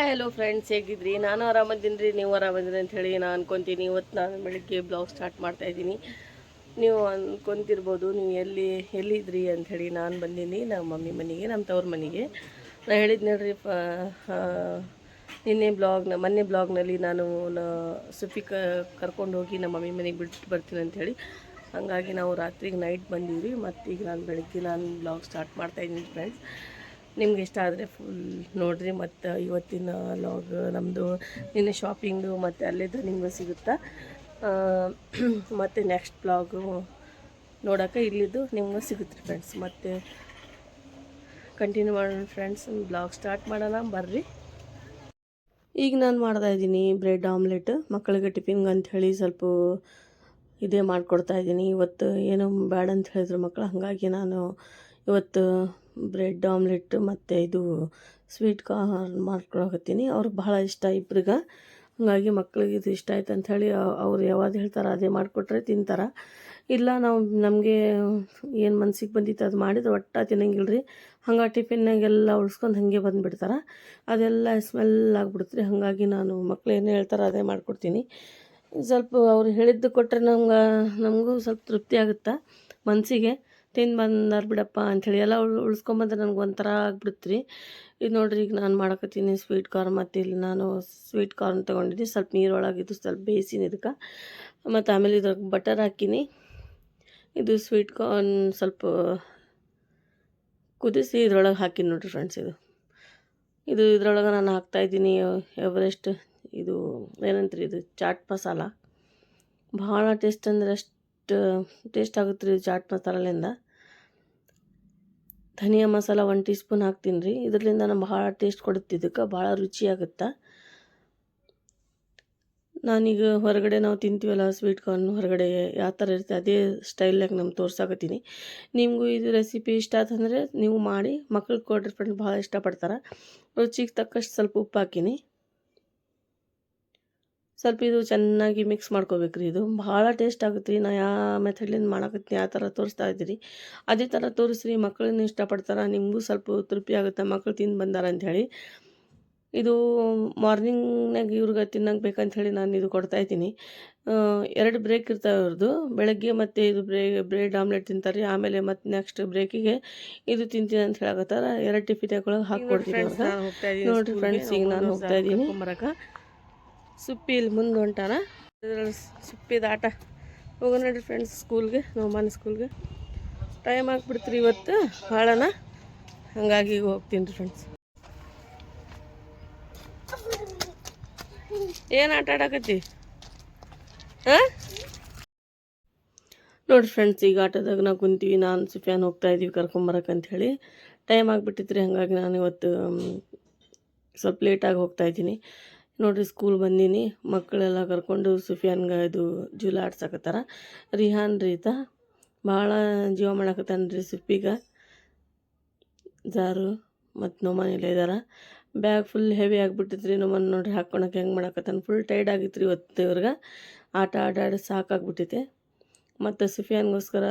Hi hello friends ಹೇಗಿದ್ರಿ? ನಾನು ಆರಾಮದ್ದೀನಿ ರೀ ನೀವು ಆರಾಮದಿರಿ ಅಂತ ಹೇಳಿ ನಾನು ಅನ್ಕೊತೀನಿ. ಇವತ್ತು ನಾನು ಬೆಳಿಗ್ಗೆ ಬ್ಲಾಗ್ ಸ್ಟಾರ್ಟ್ ಮಾಡ್ತಾ ಇದ್ದೀನಿ. ನೀವು ಅನ್ಕೊಂತಿರ್ಬೋದು, ನೀವು ಎಲ್ಲಿ, ಎಲ್ಲಿದ್ರಿ ಅಂಥೇಳಿ ನಾನು ಬಂದೀನಿ ನಮ್ಮ ಮಮ್ಮಿ ಮನೆಗೆ, ನಮ್ಮ ತವ್ರ ಮನೆಗೆ. ನಾನು ಹೇಳಿದ್ದು ನೋಡ್ರಿ, ಪ ನಿನ್ನೆ ಬ್ಲಾಗ್ನ ಮೊನ್ನೆ ಬ್ಲಾಗ್ನಲ್ಲಿ ನಾನು ಸುಫಿ ಕ, ಕರ್ಕೊಂಡು ಹೋಗಿ ನಮ್ಮ ಮಮ್ಮಿ ಮನೆಗೆ ಬಿಟ್ಟು ಬರ್ತೀನಿ ಅಂಥೇಳಿ ಹಾಗಾಗಿ ನಾವು ರಾತ್ರಿಗೆ ನೈಟ್ ಬಂದೀವಿ ಮತ್ತು ಈಗ ನಾನು ಬೆಳಗ್ಗೆ ನಾನು ಬ್ಲಾಗ್ ಸ್ಟಾರ್ಟ್ ಮಾಡ್ತಾ ಇದ್ದೀನಿ ಫ್ರೆಂಡ್ಸ್ ನಿಮ್ಗೆ ಇಷ್ಟ ಆದರೆ ಫುಲ್ ನೋಡಿರಿ ಮತ್ತು ಇವತ್ತಿನ ಲಾಗ್ ನಮ್ಮದು ನಿನ್ನೆ ಶಾಪಿಂಗು ಮತ್ತು ಅಲ್ಲಿದ್ದು ನಿಮಗೂ ಸಿಗುತ್ತಾ? ಮತ್ತು ನೆಕ್ಸ್ಟ್ ಬ್ಲಾಗು ನೋಡೋಕೆ ಇಲ್ಲಿದ್ದು ನಿಮಗೂ ಸಿಗುತ್ತೆ ಫ್ರೆಂಡ್ಸ್ ಮತ್ತು ಕಂಟಿನ್ಯೂ ಮಾಡೋಣ ಫ್ರೆಂಡ್ಸ್ ಬ್ಲಾಗ್ ಸ್ಟಾರ್ಟ್ ಮಾಡೋಣ, ಬರ್ರಿ. ಈಗ ನಾನು ಮಾಡ್ತಾ ಇದ್ದೀನಿ ಬ್ರೆಡ್ ಆಮ್ಲೆಟ್ ಮಕ್ಕಳಿಗೆ ಟಿಫಿನ್ಗೆ ಅಂತ ಹೇಳಿ ಸ್ವಲ್ಪ ಇದೇ ಮಾಡಿಕೊಡ್ತಾ ಇದ್ದೀನಿ. ಇವತ್ತು ಏನು ಬೇಡ ಅಂತ ಹೇಳಿದ್ರು ಮಕ್ಕಳು ಹಾಗಾಗಿ ನಾನು ಇವತ್ತು ಬ್ರೆಡ್ ಆಮ್ಲೆಟ್ ಮತ್ತು ಇದು ಸ್ವೀಟ್ ಕಾರ್ನ್ ಮಾಡ್ಕೊಳಕತ್ತೀನಿ. ಅವ್ರಿಗೆ ಭಾಳ ಇಷ್ಟ ಇಬ್ರಿಗೆ. ಹಾಗಾಗಿ ಮಕ್ಳಿಗೆ ಇದು ಇಷ್ಟ ಆಯ್ತು ಅಂತ ಹೇಳಿ ಅವ್ರು ಯಾವಾಗ ಹೇಳ್ತಾರೆ ಅದೇ ಮಾಡಿಕೊಟ್ರೆ ತಿಂತಾರೆ. ಇಲ್ಲ ನಾವು ನಮಗೆ ಏನು ಮನ್ಸಿಗೆ ಬಂದಿತ್ತು ಅದು ಮಾಡಿದ್ರೆ ಒಟ್ಟು ತಿನ್ನಂಗಿಲ್ಲ ರೀ ಹಂಗೆ ಟಿಫಿನ್ನಾಗೆಲ್ಲ ಉಳ್ಸ್ಕೊಂಡು ಹಾಗೆ ಬಂದುಬಿಡ್ತಾರೆ. ಅದೆಲ್ಲ ಸ್ಮೆಲ್ ಆಗಿಬಿಡುತ್ತೆ ರೀ ಹಾಗಾಗಿ ನಾನು ಮಕ್ಳು ಏನು ಹೇಳ್ತಾರೆ ಅದೇ ಮಾಡಿಕೊಡ್ತೀನಿ. ಸ್ವಲ್ಪ ಅವ್ರು ಹೇಳಿದ್ದು ಕೊಟ್ಟರೆ ನಮ್ಗೆ ನಮಗೂ ಸ್ವಲ್ಪ ತೃಪ್ತಿ ಆಗುತ್ತೆ ಮನಸ್ಸಿಗೆ ತಿಂದು ಬಂದಾರ ಬಿಡಪ್ಪ ಅಂಥೇಳಿ ಎಲ್ಲ ಉಳ್, ಉಳ್ಸ್ಕೊಂಬಂದ್ರೆ ನನಗೆ ಒಂಥರ ಆಗ್ಬಿಡ್ತು ರೀ ಇದು ನೋಡ್ರಿ ಈಗ ನಾನು ಮಾಡಕತ್ತೀನಿ ಸ್ವೀಟ್ ಕಾರ್ನ್ ಮತ್ತು ಇಲ್ಲಿ ನಾನು ಸ್ವೀಟ್ ಕಾರ್ನ್ ತೊಗೊಂಡಿದ್ದೀನಿ ಸ್ವಲ್ಪ ನೀರೊಳಗೆ ಇದು ಸ್ವಲ್ಪ ಬೇಯಿಸಿನಿ ಇದಕ್ಕೆ ಮತ್ತು ಆಮೇಲೆ ಇದ್ರಾಗ ಬಟರ್ ಹಾಕಿನಿ. ಇದು ಸ್ವೀಟ್ ಕಾರ್ನ್ ಸ್ವಲ್ಪ ಕುದಿಸಿ ಇದ್ರೊಳಗೆ ಹಾಕಿನಿ ನೋಡಿರಿ ಫ್ರೆಂಡ್ಸ್ ಇದು. ಇದು ಇದ್ರೊಳಗೆ ನಾನು ಹಾಕ್ತಾಯಿದ್ದೀನಿ ಎವರೆಸ್ಟ್ ಇದು ಏನಂತ್ರಿ ಇದು? ಚಾಟ್ ಮಸಾಲ. ಭಾಳ ಟೇಸ್ಟ್ ಅಂದ್ರೆ ಅಷ್ಟು ಟೇಸ್ಟ್ ಆಗುತ್ತೆ ರೀ ಚಾಟ್ ಮಸಾಲೆಯಿಂದ ಧನಿಯಾ ಮಸಾಲ ಒನ್ ಟೀ ಸ್ಪೂನ್ ಹಾಕ್ತೀನಿ ರೀ. ಇದರಿಂದ ನಮ್ಗೆ ಭಾಳ ಟೇಸ್ಟ್ ಕೊಡುತ್ತೆ ಇದಕ್ಕೆ, ಭಾಳ ರುಚಿಯಾಗುತ್ತೆ ನಾನೀಗ ಹೊರಗಡೆ ನಾವು ತಿಂತೀವಲ್ಲ ಸ್ವೀಟ್ ಕಾರ್ನ್ ಹೊರಗಡೆ, ಯಾವ ಥರ ಇರುತ್ತೆ ಅದೇ ಸ್ಟೈಲ್ನಾಗ ನಮ್ಗೆ ತೋರ್ಸಾಕತ್ತೀನಿ. ನಿಮಗೂ ಇದು ರೆಸಿಪಿ ಇಷ್ಟ ಆತಂದರೆ ನೀವು ಮಾಡಿ ಮಕ್ಳಿಗೆ ಕೊಡ್ರಿ ಫ್ರೆಂಡ್ ಭಾಳ ಇಷ್ಟಪಡ್ತಾರೆ. ರುಚಿಗೆ ತಕ್ಕಷ್ಟು ಸ್ವಲ್ಪ ಉಪ್ಪು ಹಾಕಿನಿ. ಸ್ವಲ್ಪ ಇದು ಚೆನ್ನಾಗಿ ಮಿಕ್ಸ್ ಮಾಡ್ಕೋಬೇಕ್ರಿ. ಇದು ಭಾಳ ಟೇಸ್ಟ್ ಆಗುತ್ತೆ. ರೀ ನಾ ಯಾವ ಮೆಥಡ್ಲಿಂದ ಮಾಡಕತ್ತೀನಿ. ಆ ಥರ ತೋರಿಸ್ತಾ ಇದ್ದೀರಿ. ಅದೇ ಥರ ತೋರಿಸ್ರಿ. ಮಕ್ಕಳನ್ನ ಇಷ್ಟಪಡ್ತಾರೆ? ನಿಮಗೂ ಸ್ವಲ್ಪ ತೃಪ್ತಿ ಆಗುತ್ತೆ? ಮಕ್ಕಳು ತಿಂದು ಬಂದಾರ ಅಂಥೇಳಿ ಇದು ಮಾರ್ನಿಂಗ್ನಾಗ ಇವ್ರಿಗೆ ತಿನ್ನಂಗೆ ಬೇಕಂಥೇಳಿ ಹೇಳಿ ನಾನು ಇದು ಕೊಡ್ತಾಯಿದ್ದೀನಿ ಎರಡು ಬ್ರೇಕ್ ಇರ್ತಾವೆ ಅವ್ರದ್ದು ಬೆಳಗ್ಗೆ ಮತ್ತು ಇದು ಬ್ರೇ ಬ್ರೆಡ್ ಆಮ್ಲೆಟ್ ತಿಂತಾರೆ. ಆಮೇಲೆ ಮತ್ತೆ ನೆಕ್ಸ್ಟ್ ಬ್ರೇಕಿಗೆ ಇದು ತಿಂತೀನಿ ಅಂತ ಹೇಳಕತ್ತಾರ. ಎರಡು ಟಿಫಿನ್ಯಾಗೊಳಗೆ ಹಾಕ್ಕೊಡ್ತೀನಿ ಅವ್ರಿಗೆ ನೋಡಿರಿ ಫ್ರೆಂಡ್ಸ್ ಈಗ ನಾನು ಹೋಗ್ತಾ ಇದ್ದೀನಿ. ಸುಪ್ಪಿ ಇಲ್ಲಿ ಮುಂದೆ ಹೊಂಟಾನ. ಸುಪ್ಪಿದ ಆಟ ಹೋಗೋಣ ನೋಡ್ರಿ ಫ್ರೆಂಡ್ಸ್ ಸ್ಕೂಲ್ಗೆ ನೋಮನ್ ಸ್ಕೂಲ್ಗೆ ಟೈಮ್ ಆಗ್ಬಿಡ್ತ್ರಿ ಇವತ್ತು ಭಾಳನ ಹಾಗಾಗಿ ಹೋಗ್ತೀನಿ ರೀ ಫ್ರೆಂಡ್ಸ್ ಏನು ಆಟ ಆಡಕತ್ತಿ? ಹಾಂ? ನೋಡಿರಿ ಫ್ರೆಂಡ್ಸ್ ಈಗ ಆಟೋದಾಗ ನಾವು ಕುಂತೀವಿ, ನಾನು ಸುಫಿಯಾನ್ ಹೋಗ್ತಾ ಇದ್ದೀವಿ ಕರ್ಕೊಂಬರಕ್ಕೆ ಅಂಥೇಳಿ ಟೈಮ್ ರೀ ಹಾಗಾಗಿ ನಾನು ಇವತ್ತು ಸ್ವಲ್ಪ ಲೇಟಾಗಿ ಹೋಗ್ತಾ ಇದ್ದೀನಿ. ನೋಡಿರಿ ಸ್ಕೂಲ್ ಬಂದೀನಿ, ಮಕ್ಕಳೆಲ್ಲ ಕರ್ಕೊಂಡು ಸುಫಿಯಾನ್ಗೆ ಇದು ಜೂಲ ಆಡ್ಸಕತ್ತಾರ. ರಿಹಾನ್ ರೀತ, ಭಾಳ ಜೀವ ಮಾಡಕತ್ತಾನ ರೀ ಸುಪ್ಪಿಗೆ ಜಾರು ಮತ್ತು ನೋಮನ್ ಇಲ್ಲ ಇದಾರ. ಬ್ಯಾಗ್ ಫುಲ್ ಹೆವಿ ಆಗಿಬಿಟ್ಟಿತ್ತು ರೀ, ನೋಮನ್ ನೋಡ್ರಿ ಹಾಕ್ಕೊಳಕ್ಕೆ ಹೆಂಗೆ ಮಾಡಕತ್ತಾನ. ಫುಲ್ ಟೈಡ್ ಆಗಿತ್ತು ರೀ ಇವತ್ತು ಇವ್ರಿಗೆ ಆಟ ಆಡಾಡಿ ಸಾಕಾಗ್ಬಿಟ್ಟೈತೆ. ಮತ್ತು ಸುಫಿಯಾನ್ಗೋಸ್ಕರ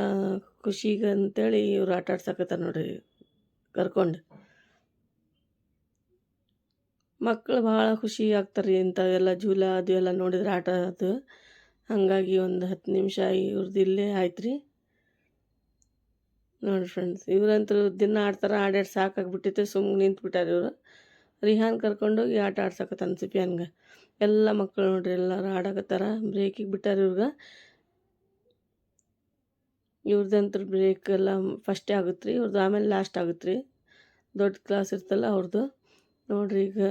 ಖುಷಿಗೆ ಅಂತೇಳಿ ಇವ್ರು ಆಟ ಆಡ್ಸಕತ್ತಾರ ನೋಡ್ರಿ ಕರ್ಕೊಂಡು. ಮಕ್ಕಳು ಭಾಳ ಖುಷಿ ಆಗ್ತಾರೆ ಇಂಥವೆಲ್ಲ ಜೂಲ ಅದು ಎಲ್ಲ ನೋಡಿದ್ರೆ ಆಟ ಅದು. ಹಾಗಾಗಿ ಒಂದು ಹತ್ತು ನಿಮಿಷ ಇವ್ರದ್ದು ಇಲ್ಲೇ ಆಯ್ತು ರೀ ನೋಡಿ ಫ್ರೆಂಡ್ಸ್ ಇವರಂತೂ ದಿನ ಆಡ್ತಾರೆ ಆಡಾಡಿ ಸಾಕಾಗ್ಬಿಟ್ಟಿತ್ತು ಸುಮ್ಮನೆ ನಿಂತ್ಬಿಟ್ಟಾರೆ ಇವರು. ರಿಹಾನ್ ಕರ್ಕೊಂಡೋಗಿ ಆಟ ಆಡ್ಸಕತ್ತ ಅನ್ಸಿಪಿ ಹಂಗೆ ಎಲ್ಲ ಮಕ್ಕಳು ನೋಡ್ರಿ, ಎಲ್ಲರೂ ಆಡಕತ್ತಾರ ಬ್ರೇಕಿಗೆ ಬಿಟ್ಟಾರೆ ಇವ್ರಿಗೆ. ಇವ್ರದ್ದಂತೂ ಬ್ರೇಕ್ ಎಲ್ಲ ಫಸ್ಟೇ ಆಗುತ್ತೆ ರೀ ಇವ್ರದ್ದು ಆಮೇಲೆ ಲಾಸ್ಟ್ ಆಗುತ್ತೆ ರೀ ದೊಡ್ಡ ಕ್ಲಾಸ್ ಇರ್ತಲ್ಲ ಅವ್ರದ್ದು ನೋಡ್ರಿ ಈಗ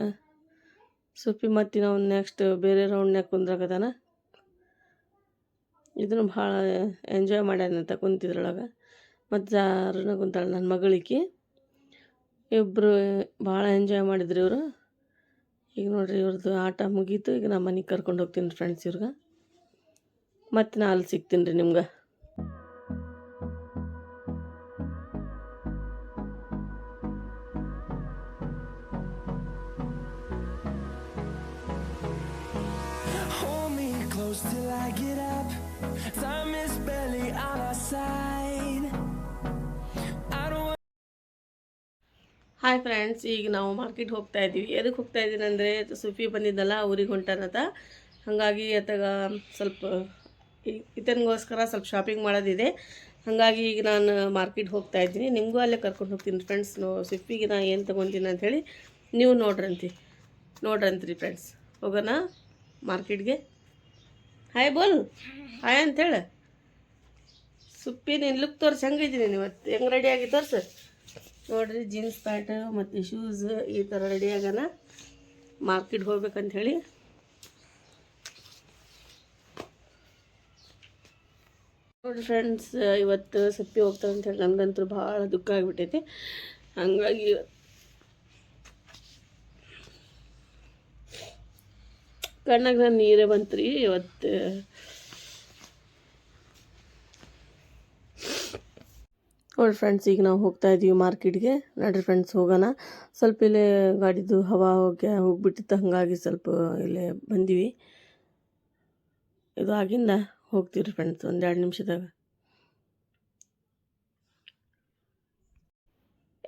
ಸುಪ್ಪಿ ಮತ್ತಿನ ನಾವು ನೆಕ್ಸ್ಟ್ ಬೇರೆ ರೌಂಡ್ನ್ಯಾಗ ಕುಂದ್ರಾಗದಾನ ಇದನ್ನು ಭಾಳ ಎಂಜಾಯ್ ಮಾಡ್ಯಾನಂತ ಕುಂತಿದ್ರೊಳಗೆ. ಮತ್ತು ಜಾರನ ಕುಂತಾಳೆ ನನ್ನ ಮಗಳಿಗೆ ಇಬ್ಬರು ಭಾಳ ಎಂಜಾಯ್ ಮಾಡಿದ್ರು ಇವರು. ಈಗ ನೋಡ್ರಿ ಇವ್ರದ್ದು ಆಟ ಮುಗೀತು. ಈಗ ನಮ್ಮ ಮನೆಗೆ ಕರ್ಕೊಂಡು ಹೋಗ್ತೀನಿ ಫ್ರೆಂಡ್ಸ್ ಇವ್ರಿಗೆ. ಮತ್ತು ನಾ ಅಲ್ಲಿ ಸಿಗ್ತೀನಿ ರೀ ನಿಮ್ಗೆ. Close till I get up. Time is barely on our side. Hi friends ಈಗ ನಾವು ಮಾರ್ಕೆಟ್ ಹೋಗ್ತಾ ಇದ್ದೀವಿ. ಎದಕ್ಕೆ ಹೋಗ್ತಾ ಇದ್ದೀನಿ ಅಂದರೆ ಸುಫಿ ಬಂದಿದ್ದಲ್ಲ, ಊರಿಗೆ ಹೊಂಟಾನತ ಹಾಗಾಗಿ ಆತಗ ಸ್ವಲ್ಪ ಇತನಿಗೋಸ್ಕರ ಸ್ವಲ್ಪ ಶಾಪಿಂಗ್ ಮಾಡೋದಿದೆ. ಹಾಗಾಗಿ ಈಗ ನಾನು ಮಾರ್ಕೆಟ್ ಹೋಗ್ತಾ ಇದ್ದೀನಿ. ನಿಮಗೂ ಅಲ್ಲೇ ಕರ್ಕೊಂಡು ಹೋಗ್ತೀನಿ ಫ್ರೆಂಡ್ಸ್ ನೋ, ಸುಫಿಗೆ ನಾನು ಏನು ತೊಗೊತೀನಿ ಅಂಥೇಳಿ ನೀವು ನೋಡ್ರಂತಿ. ನೋಡ್ರಂತ್ರಿ ಫ್ರೆಂಡ್ಸ್ ಹೋಗೋಣ ಮಾರ್ಕೆಟ್ಗೆ ಹಾಯ್ ಬೋಲ್. ಹಾಯ್ ಅಂತೇಳಿ. ಸುಪ್ಪಿ ನೀನು ಲುಕ್ ತೋರಿಸಿ ಹೆಂಗಿದ್ದೀನಿ ಇವತ್ತು ಹೆಂಗೆ ರೆಡಿಯಾಗಿ ತೋರ್ಸು? ನೋಡ್ರಿ ಜೀನ್ಸ್ ಪ್ಯಾಂಟ್ ಮತ್ತು ಶೂಸ್ ಈ ಥರ ರೆಡಿ ಆಗೋಣ ಮಾರ್ಕೆಟ್ ಹೋಗ್ಬೇಕಂತ ಹೇಳಿ ನೋಡಿ ಫ್ರೆಂಡ್ಸ್ ಇವತ್ತು ಸಪ್ಪಿ ಹೋಗ್ತಾರೆ ಅಂತ ಹೇಳಿ ನನಗಂತೂ ಭಾಳ ದುಃಖ ಆಗಿಬಿಟ್ಟೈತಿ. ಹಂಗಾಗಿ ಕಣ್ಣಾಗ ನಾನು ನೀರೇ ಬಂತ್ರಿ ಇವತ್ತು ನೋಡಿ ಫ್ರೆಂಡ್ಸ್, ಈಗ ನಾವು ಹೋಗ್ತಾ ಇದ್ದೀವಿ ಮಾರ್ಕೆಟ್ಗೆ. ನಡ್ರಿ ಫ್ರೆಂಡ್ಸ್, ಹೋಗೋಣ. ಸ್ವಲ್ಪ ಇಲ್ಲೇ ಗಾಡಿದು ಹವಾ ಹೋಗಿ ಹೋಗ್ಬಿಟ್ಟಿತ್ತು. ಹಾಗಾಗಿ ಸ್ವಲ್ಪ ಇಲ್ಲೇ ಬಂದೀವಿ. ಇದು ಆಗಿಂದ ಹೋಗ್ತೀವಿ ಫ್ರೆಂಡ್ಸ್ ಒಂದೆರಡು ನಿಮಿಷದಾಗ.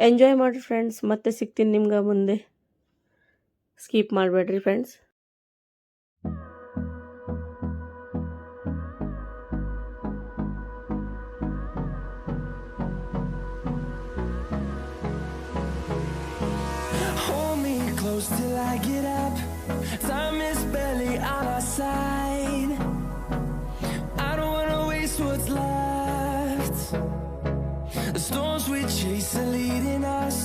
ಎಂಜಾಯ್ ಮಾಡಿರಿ ಫ್ರೆಂಡ್ಸ್. ಮತ್ತೆ ಸಿಗ್ತೀನಿ ನಿಮ್ಗೆ ಮುಂದೆ. ಸ್ಕಿಪ್ ಮಾಡಬೇಡ್ರಿ friends. Close till I get up. Time is barely on our side. I don't wanna waste what's left. The storms we chase are leading us.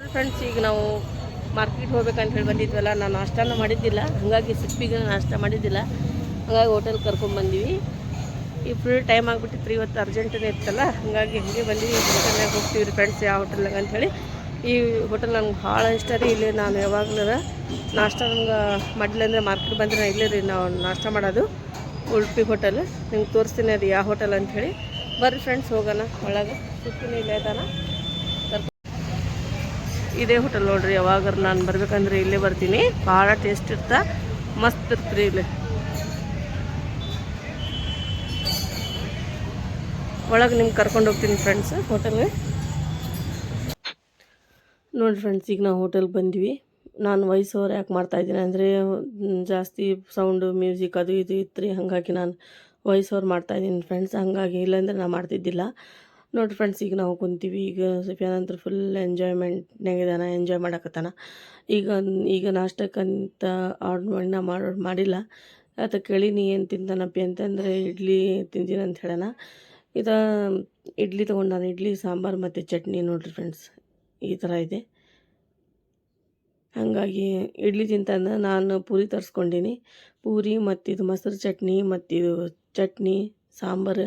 Friends ಈಗ ನಾವು ಮಾರ್ಕೆಟ್ ಹೋಗ್ಬೇಕಂತ ಹೇಳಿ ಬಂದಿದ್ವಲ್ಲ, ನಾನು ನಾಷ್ಟಾನ ಮಾಡಿದ್ದಿಲ್ಲ ಹಾಗಾಗಿ ಸಿಪ್ಪಿಗೆ ನಾಷ್ಟ ಮಾಡಿದ್ದಿಲ್ಲ ಹಾಗಾಗಿ ಹೋಟೆಲ್ ಕರ್ಕೊಂಡ್ಬಂದಿವಿ ಈ ಫುಲ್ ಟೈಮ್ ಆಗಿಬಿಟ್ಟಿತ್ತು ಇವತ್ತು ಅರ್ಜೆಂಟನೇ ಇತ್ತಲ್ಲ, ಹಾಗಾಗಿ ಹಂಗೆ ಬಂದಿವಿ ಹೋಟೆಲ್ನಾಗ ಹೋಗ್ತೀವಿ ಫ್ರೆಂಡ್ಸ್ ಯಾವ ಹೋಟೆಲ್ನಾಗ ಅಂಥೇಳಿ ಈ ಹೋಟೆಲ್ ನಂಗೆ ಭಾಳ ಇಷ್ಟ ರೀ. ಇಲ್ಲಿ ನಾನು ಯಾವಾಗಲೂ ನಾಷ್ಟ ನಂಗೆ ಮಾಡಿಲ್ಲ ಅಂದರೆ ಮಾರ್ಕೆಟ್ ಬಂದರೆ ಇಲ್ಲ ರೀ ನಾವು ನಾಷ್ಟ ಮಾಡೋದು. ಉಡುಪಿ ಹೋಟೆಲ್. ನಿಮ್ಗೆ ತೋರಿಸ್ತೀನಿ ಅದು ಯಾವ ಹೋಟೆಲ್ ಅಂಥೇಳಿ. ಬರ್ರಿ ಫ್ರೆಂಡ್ಸ್ ಹೋಗೋಣ ಒಳಗೆ. ಸಿಗ್ತೀನಿ ಇಲ್ಲೇ ಇದಾನ ಇದೇ ಹೋಟೆಲ್ ನೋಡ್ರಿ ಯಾವಾಗ ನಾನು ಬರ್ಬೇಕಂದ್ರೆ ಇಲ್ಲೇ ಬರ್ತೀನಿ. ಭಾಳ ಟೇಸ್ಟ್ ಇರ್ತಾ, ಮಸ್ತ್ ಇರ್ತೀರಿ ಇಲ್ಲಿ. ಒಳಗೆ ನಿಮ್ಗೆ ಕರ್ಕೊಂಡು ಹೋಗ್ತೀನಿ ಫ್ರೆಂಡ್ಸ್ ಹೋಟೆಲ್ಗೆ. ನೋಡಿ ಫ್ರೆಂಡ್ಸ್ ಈಗ ನಾವು ಹೋಟೆಲ್ಗೆ ಬಂದ್ವಿ. ನಾನು ವಾಯ್ಸ್ ಓವರ್ ಯಾಕೆ ಮಾಡ್ತಾಯಿದ್ದೀನಿ ಅಂದರೆ ಜಾಸ್ತಿ ಸೌಂಡು ಮ್ಯೂಸಿಕ್ ಅದು ಇದು ಇತ್ತು ರೀ ಹಾಗಾಗಿ ನಾನು ಓವರ್ ಮಾಡ್ತಾಯಿದ್ದೀನಿ ಫ್ರೆಂಡ್ಸ್ ಹಾಗಾಗಿ ಇಲ್ಲಾಂದರೆ ನಾನು ಮಾಡ್ತಿದ್ದಿಲ್ಲ. ನೋಡಿ ಫ್ರೆಂಡ್ಸ್ ಈಗ ನಾವು ಕುಂತೀವಿ, ಈಗ ಸುಫಿಯಾನಂತರ ಫುಲ್ ಎಂಜಾಯ್ಮೆಂಟ್ನಾಗಿದ್ದಾನೆ ಎಂಜಾಯ್ ಮಾಡಕತ್ತಾನ. ಈಗ ಈಗ ನಾಷ್ಟಕ್ಕಂತ ಆರ್ಡ್ರ್ ಮಾಡಿ, ನಾ ಮಾಡೋರು ಮಾಡಿಲ್ಲ. ಆತ ಕೇಳಿ, ನೀ ಏನು ತಿಂತಾನಪ್ಪಿ ಅಂತಂದರೆ, ಇಡ್ಲಿ ತಿಂತೀನಿ ಅಂತ ಹೇಳೋಣ. ಇದು, ಇಡ್ಲಿ ತೊಗೊಂಡು ನಾನು, ಇಡ್ಲಿ, ಸಾಂಬಾರು ಮತ್ತು ಚಟ್ನಿ ನೋಡಿರಿ ಫ್ರೆಂಡ್ಸ್ ಈ ಥರ ಇದೆ. ಹಾಗಾಗಿ ಇಡ್ಲಿ ತಿಂತಂದ್ರೆ ನಾನು ಪೂರಿ ತರಿಸ್ಕೊಂಡೀನಿ. ಪೂರಿ ಮತ್ತಿದು ಮೊಸರು ಚಟ್ನಿ ಮತ್ತಿದು ಚಟ್ನಿ, ಸಾಂಬಾರು,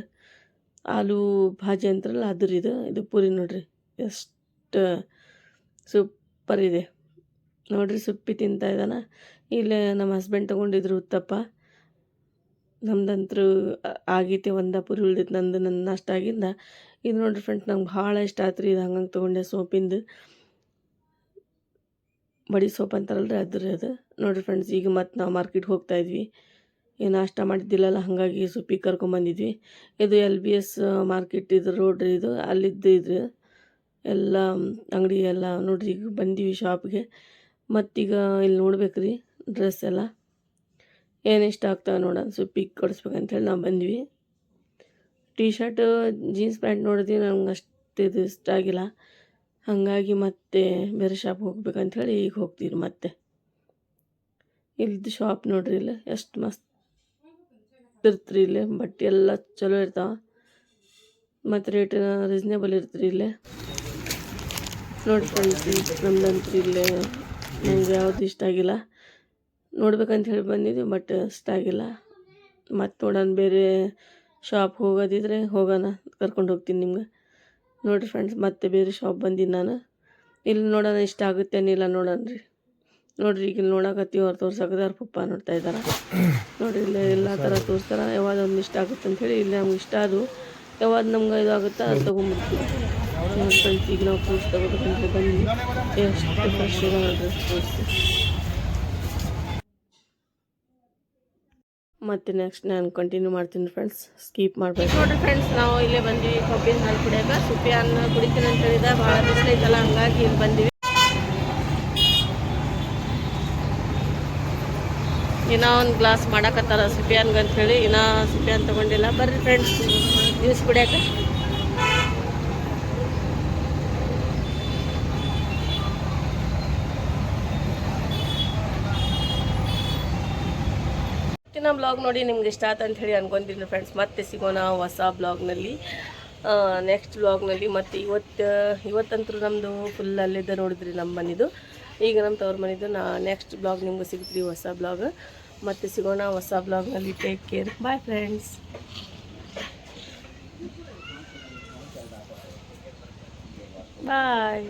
ಆಲೂ ಭಾಜಿ ಅಂತಾರಲ್ಲ ಅದ್ರ ಇದು. ಇದು ಪೂರಿ ನೋಡ್ರಿ. ಎಷ್ಟು ಸೂಪರ್ ಇದೆ. ನೋಡ್ರಿ, ಸುಪ್ಪಿ ತಿಂತಾ ಇದ್ದಾನೆ. ಇಲ್ಲೇ ನಮ್ಮ ಹಸ್ಬೆಂಡ್ ತೊಗೊಂಡಿದ್ರು ಉತ್ತಪ್ಪ. ನಮ್ದಂತರೂ ಆಗೈತಿ ಒಂದ ಪುರಿ ಉಳ್ದಿತ್ತು ನಂದು ನನ್ನ ನಾಷ್ಟ ಆಗಿಂದ. ಇದು ನೋಡ್ರಿ ಫ್ರೆಂಡ್ಸ್ ನಂಗೆ ಭಾಳ ಇಷ್ಟ ಆಯ್ತು ರೀ ಇದು ಹಂಗಂಗೆ ತೊಗೊಂಡೆ ಸೋಪಿಂದು. ಬಡಿ ಸೋಪ್ ಅಂತಾರಲ್ರಿ ಅದ್ರ ಅದು. ನೋಡಿರಿ ಫ್ರೆಂಡ್ಸ್ ಈಗ ಮತ್ತೆ ನಾವು ಮಾರ್ಕೆಟ್ ಹೋಗ್ತಾ ಇದ್ವಿ. ಏನು ನಾಷ್ಟ ಮಾಡಿದ್ದಿಲ್ಲಲ್ಲ, ಹಾಗಾಗಿ ಸುಪ್ಪಿಗೆ ಕರ್ಕೊಂಬಂದಿದ್ವಿ ಇದು ಎಲ್ ಬಿ ಎಸ್ ಮಾರ್ಕೆಟ್ ಇದು ರೋಡ್ ಇದು, ಅಲ್ಲಿದ್ದ ಇದು ಎಲ್ಲ ಅಂಗಡಿ ಎಲ್ಲ ನೋಡ್ರಿ ಈಗ ಬಂದೀವಿ ಶಾಪ್ಗೆ ಮತ್ತೀಗ ಇಲ್ಲಿ ನೋಡ್ಬೇಕು ರೀ ಡ್ರೆಸ್ ಎಲ್ಲ. ಏನು ಇಷ್ಟ ಆಗ್ತಾವೆ ನೋಡೋಣ ಸುಪ್ಪಿಗೆ ಕೊಡಿಸ್ಬೇಕಂತೇಳಿ ನಾವು ಬಂದ್ವಿ. ಟೀ ಶರ್ಟ್ ಜೀನ್ಸ್ ಪ್ಯಾಂಟ್ ನೋಡಿದ್ವಿ ನಂಗೆ ಅಷ್ಟು ಇದು ಇಷ್ಟ ಆಗಿಲ್ಲ. ಹಾಗಾಗಿ ಮತ್ತೆ ಬೇರೆ ಶಾಪ್ ಹೋಗ್ಬೇಕಂಥೇಳಿ ಈಗ ಹೋಗ್ತೀವಿ ಮತ್ತೆ. ಇಲ್ದು ಶಾಪ್ ನೋಡ್ರಿ ಇಲ್ಲ, ಎಷ್ಟು ಮಸ್ತ್ ಇರ್ತ್ರಿ ಇಲ್ಲಿ ಬಟ್ಟೆ ಎಲ್ಲ ಚಲೋ ಇರ್ತಾವೆ. ಮತ್ತು ರೇಟ್ ರೀಸ್ನೇಬಲ್ ಇರ್ತ್ರಿ ಇಲ್ಲೇ. ನೋಡಿ ಫ್ರೆಂಡ್ಸ್ ನಮ್ದಂತೂ ಇಲ್ಲೇ, ನಂಗೆ ಯಾವುದು ಇಷ್ಟ ಆಗಿಲ್ಲ. ನೋಡ್ಬೇಕಂತ ಹೇಳಿ ಬಂದಿದ್ವಿ ಬಟ್ ಇಷ್ಟ ಆಗಿಲ್ಲ. ಮತ್ತು ನೋಡೋಣ, ಬೇರೆ ಶಾಪ್ ಹೋಗೋದಿದ್ರೆ ಹೋಗೋಣ, ಕರ್ಕೊಂಡು ಹೋಗ್ತೀನಿ ನಿಮ್ಗೆ. ನೋಡಿರಿ ಫ್ರೆಂಡ್ಸ್ ಮತ್ತೆ ಬೇರೆ ಶಾಪ್ ಬಂದೀನಿ ನಾನು. ಇಲ್ಲಿ ನೋಡೋಣ, ಇಷ್ಟ ಆಗುತ್ತೆ ಏನಿಲ್ಲ ನೋಡೋಣ ರೀ. ನೋಡ್ರಿ, ಈಗ ಇಲ್ಲಿ ನೋಡಕತ್ತೀವಿ ಅವ್ರು ತೋರ್ಸಕತ್ತೆ ಅವ್ರ ಪಪ್ಪ ನೋಡ್ತಾ ಇದ್ದಾರೆ ನೋಡಿರಿ, ಇಲ್ಲೇ ಎಲ್ಲ ಥರ ತೋರಿಸ್ತಾರೆ. ಯಾವಾಗ ಒಂದು ಇಷ್ಟ ಆಗುತ್ತೆ ಅಂಥೇಳಿ ಇಲ್ಲಿ ನಮ್ಗೆ ಇಷ್ಟ ಅದು. ಯಾವಾಗ ನಮ್ಗೆ ಇದು ಆಗುತ್ತಾ ಅದು ತೊಗೊಂಬಿಡ್ತೀವಿ ಫ್ರೆಂಡ್ಸ್ ಈಗ ನಾವು ಫ್ರೂಟ್ಸ್ ತೊಗೋಬೇಕಂತ ಬಂದು ಎಷ್ಟು ಫ್ರೆಶ್ ಇರೋ ನೋಡ್ರಿ. ಫ್ರೂಟ್ಸ್ ಮತ್ತೆ ನೆಕ್ಸ್ಟ್ ನಾನು ಕಂಟಿನ್ಯೂ ಮಾಡ್ತೀನಿ ಫ್ರೆಂಡ್ಸ್ ಸ್ಕೀಪ್ ಮಾಡ್ಬೇಕು ನೋಡಿರಿ ಫ್ರೆಂಡ್ಸ್ ನಾವು ಇಲ್ಲೇ ಬಂದ್ವಿ, ಕಬ್ಬಿನ ಹಾಲು ಕುಡಿಯೋಕೆ. ಅನ್ನ ಕುಡಿತೀನಿ ಅಂತ ಹೇಳಿದ, ಭಾಳ ಬಿಸಿಲೈತಲ್ಲ ಹಂಗಾಗಿ ಇಲ್ಲಿ ಬಂದ್ವಿ. ಇನ್ನೂ ಒಂದು ಗ್ಲಾಸ್ ಮಾಡಕತ್ತಾರ ಸುಪಿಯಾನ್ಗೆ ಅಂತ ಹೇಳಿ ಇನ್ನೂ ಸುಪಿಯಾನ್ ತಗೊಂಡಿಲ್ಲ. ಬರ್ರಿ ಫ್ರೆಂಡ್ಸ್ ಜ್ಯೂಸ್ ಕುಡಿಯೋಕೆ. ಇವತ್ತಿನ ಬ್ಲಾಗ್ ನೋಡಿ ನಿಮ್ಗೆ ಇಷ್ಟ ಆಯ್ತು ಅಂತ ಹೇಳಿ ಅನ್ಕೊಂತೀನಿ ಫ್ರೆಂಡ್ಸ್ ಮತ್ತೆ ಸಿಗೋಣ ಹೊಸ ಬ್ಲಾಗ್ನಲ್ಲಿ. ನೆಕ್ಸ್ಟ್ ಬ್ಲಾಗ್ನಲ್ಲಿ. ಮತ್ತು ಇವತ್ತು ಇವತ್ತಂತೂ ನಮ್ಮದು ಫುಲ್ ಅಲ್ಲಿದ್ದ ನೋಡಿದ್ರಿ ನಮ್ಮ ಮನೆದು. ಈಗ ನಮ್ಮ ತವ್ರ ಮನೆದು ನಾ ನೆಕ್ಸ್ಟ್ ಬ್ಲಾಗ್ ನಿಮ್ಗೆ ಸಿಗ್ತೀವಿ ಹೊಸ ಬ್ಲಾಗ್. ಮತ್ತೆ ಸಿಗೋಣ ಹೊಸ ಬ್ಲಾಗ್ನಲ್ಲಿ. Take care bye friends bye